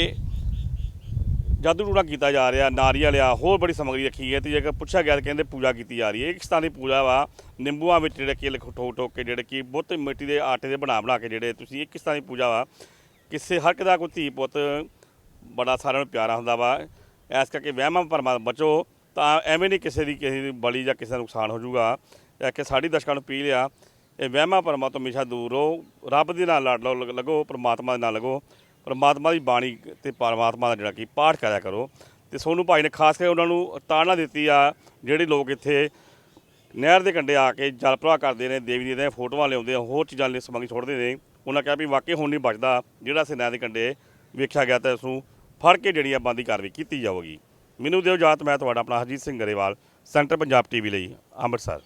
ਜਾਦੂ ਟੂਣਾ ਕੀਤਾ ਜਾ ਰਿਹਾ, ਨਾਰੀਅਲ ਆ ਹੋਰ ਬੜੀ ਸਮੱਗਰੀ ਰੱਖੀ ਹੈ ਤੇ ਜੇਕਰ ਪੁੱਛਿਆ ਗਿਆ ਤਾਂ ਕਹਿੰਦੇ ਪੂਜਾ ਕੀਤੀ ਜਾ ਰਹੀ ਹੈ। ਇੱਕ ਸਥਾਨੀ ਪੂਜਾ ਵਾ, ਨਿੰਬੂਆਂ ਵਿੱਚ ਜਿਹੜੇ ਕਿ ਠੋਕ ਠੋਕ ਕੇ ਜਿਹੜੇ ਕਿ ਬੁੱਤ ਮਿੱਟੀ ਦੇ ਆਟੇ ਦੇ ਬਣਾ ਬਣਾ ਕੇ ਜਿਹੜੇ ਤੁਸੀਂ ਇੱਕ ਸਥਾਨੀ ਪੂਜਾ ਵਾ, ਕਿਸੇ ਹਰ ਇੱਕ ਦਾ ਕੋਈ ਧੀ ਪੁੱਤ ਬੜਾ ਸਾਰਿਆਂ ਨੂੰ ਪਿਆਰਾ ਹੁੰਦਾ ਵਾ। ਇਸ ਕਰਕੇ ਵਹਿਮਾਂ ਪਰਮਾ ਬਚੋ। ਤਾਂ ਐਵੇਂ ਨਹੀਂ ਕਿਸੇ ਦੀ ਕਿਸੇ ਦੀ ਬਲੀ ਜਾਂ ਕਿਸੇ ਦਾ ਨੁਕਸਾਨ ਹੋ ਜਾਊਗਾ। ਇਹ ਕਿ ਸਾਡੀ ਦਰਸ਼ਕਾਂ ਨੂੰ ਪੀ ਲਿਆ ਇਹ ਵਹਿਮਾਂ ਭਰਮਾਂ ਤੋਂ ਹਮੇਸ਼ਾ ਦੂਰ ਰਹੋ। ਰੱਬ ਦੇ ਨਾਲ ਲੜ ਲਓ ਲੱਗੋ, ਪਰਮਾਤਮਾ ਦੇ ਨਾਲ ਲੱਗੋ। ਪਰਮਾਤਮਾ ਦੀ ਬਾਣੀ ਤੇ ਪਰਮਾਤਮਾ ਦਾ ਜਿਹੜਾ ਕੀ ਪਾਠ ਕਰਿਆ ਕਰੋ। ਤੇ ਸੋਨੂੰ ਭਾਈ ਨੇ ਖਾਸ ਕਰਕੇ ਉਹਨਾਂ ਨੂੰ ਤਾੜਨਾ ਦਿੱਤੀ ਆ, ਜਿਹੜੇ ਲੋਕ ਇੱਥੇ ਨਹਿਰ ਦੇ ਕੰਢੇ ਆ ਕੇ ਜਲ ਪ੍ਰਵਾਹ ਕਰਦੇ ਨੇ, ਦੇਵੀ ਜੀ ਦੀਆਂ ਫੋਟੋਆਂ ਲਿਆਉਂਦੇ ਆ, ਹੋਰ ਚੀਜ਼ਾਂ ਲਈ ਸਮਗਰੀ ਛੋੜਦੇ ਨੇ। ਉਹਨਾਂ ਕਿਹਾ ਵੀ ਵਾਕਈ ਹੁਣ ਨਹੀਂ ਬਚਦਾ ਜਿਹੜਾ ਅਸੀਂ ਨਹਿਰ ਦੇ ਕੰਢੇ ਵੇਖਿਆ ਗਿਆ ਤਾਂ ਇਸ ਨੂੰ ਫੜ ਕੇ ਜਿਹੜੀ ਆ ਬੰਦੀ ਕਾਰਵਾਈ ਕੀਤੀ ਜਾਵੇਗੀ। ਮੈਨੂੰ ਦਿਓ ਜਾਤ ਮੈਂ ਤੁਹਾਡਾ ਆਪਣਾ ਹਰਜੀਤ ਸਿੰਘ ਗਰੇਵਾਲ ਸੈਂਟਰ ਪੰਜਾਬ ਟੀਵੀ ਲਈ ਅੰਮ੍ਰਿਤਸਰ।